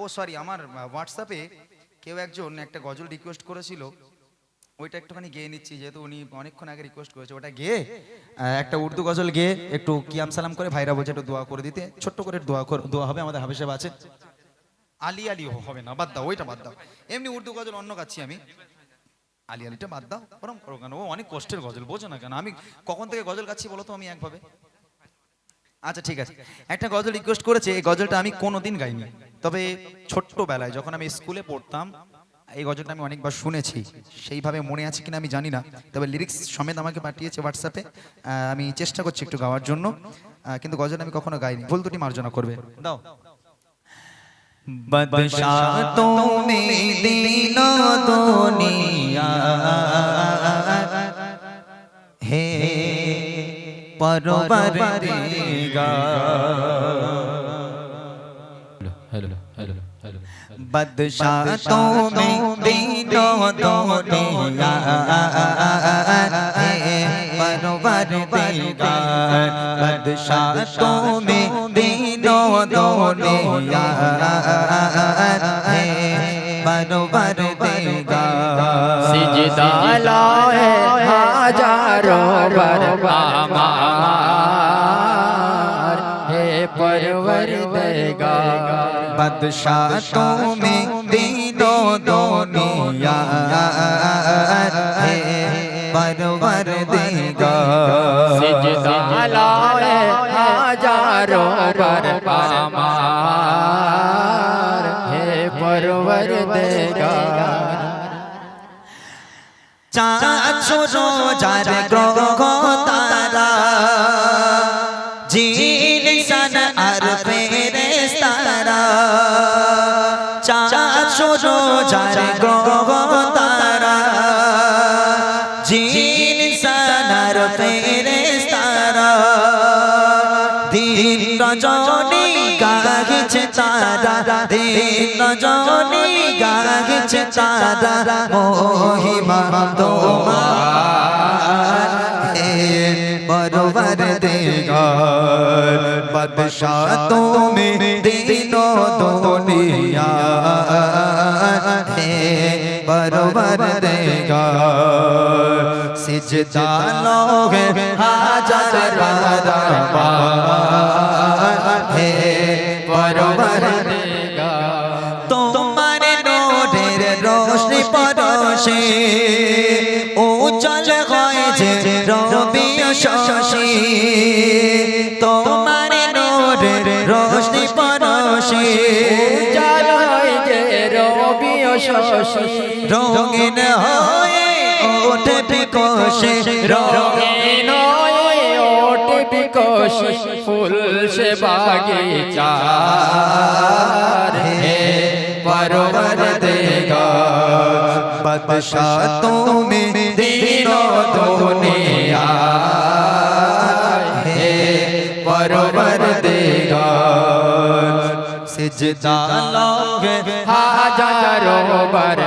ও sorry আমার হোয়াটসঅ্যাপে কেউ একজন একটা গজল রিকোয়েস্ট করেছিল। ওইটা একটুখানি গেয়ে নিচ্ছি, যেহেতু উনি অনেকক্ষণ আগে রিকোয়েস্ট করেছে। ওটা গেয়ে একটা উর্দু গজল গেয়ে একটু কিয়াম সালাম করে ভাইরা বলছে একটু দোয়া করে দিতে। ছোট্ট করে দোয়া দোয়া হবে আমাদের হাফিজ আছে। আলি আলি হবে না, বাদ দাও, ওইটা বাদ দাও। এমনি উর্দু গজল অন্য গাচ্ছি আমি। আলি আলিটা বাদ দাও, ওরম করো কেন? ও অনেক কষ্টের গজল, বোঝো না কেন? আমি কখন থেকে গজল গাচ্ছি বলো তো আমি একভাবে। আচ্ছা ঠিক আছে। একটা গজল রিকোয়েস্ট করেছে, এই গজলটা আমি কোনোদিন গাইনি। তবে ছোট্টবেলায় যখন আমি স্কুলে পড়তাম, এই গজলটা আমি অনেকবার শুনেছি। সেইভাবে মনে আছে কিনা আমি জানি না, তবে লিরিক্স সমেত আমাকে পাঠিয়েছে হোয়াটসঅ্যাপে আমি চেষ্টা করছি একটু গাওয়ার জন্য। কিন্তু গজল আমি কখনো গাইনি। ভুল দুটি মার্জনা করবে। দাও। হে গা बदशातों में दीना दुनिया है परवर देगा बदशातों में दीना दुनिया है परवर देगा सिजदा लाए हजारों बर বাদশাহ তুমি দিনো দুনিয়া হে পরবর দেগা সিজদা লায়ে হাজারো বার আমার হে পরবর দেগা চাঁদ সূর্য যার গ্রহ চাঁদশো রোজার গ্রহ তারা জিনিসান ফেরেস্তারা দিন রজনী গাহিছে তারা, দিন রজনী গাহিছে তারা, মহিমা তোমার, হে বরবর দেগা বদশাতোं में সিজদানো হে হাজার বারবার হে পরবরদেগা তোমার নূরের রোশনি পরশে উজ্জ্বল হয় যে রবি শশী তোমার নূরের রোশনি পরশে উজ্জ্বল হয় যে রবি শশী রঙিন হয় ওঠে বিকশে রঙে নয়, ওঠে বিকশে ফুল সে বাগিচা হে পরবর দেগা বাদশাহ তুমি দিন দুনিয়া হে পরবর দেগা সিজদা লগে হাজারো বার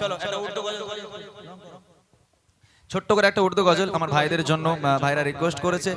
চলো একটা উর্দু গজল ছোট্ট করে একটা উর্দু গজল আমার ভাইদের জন্য ভাইরা রিকোয়েস্ট করেছে।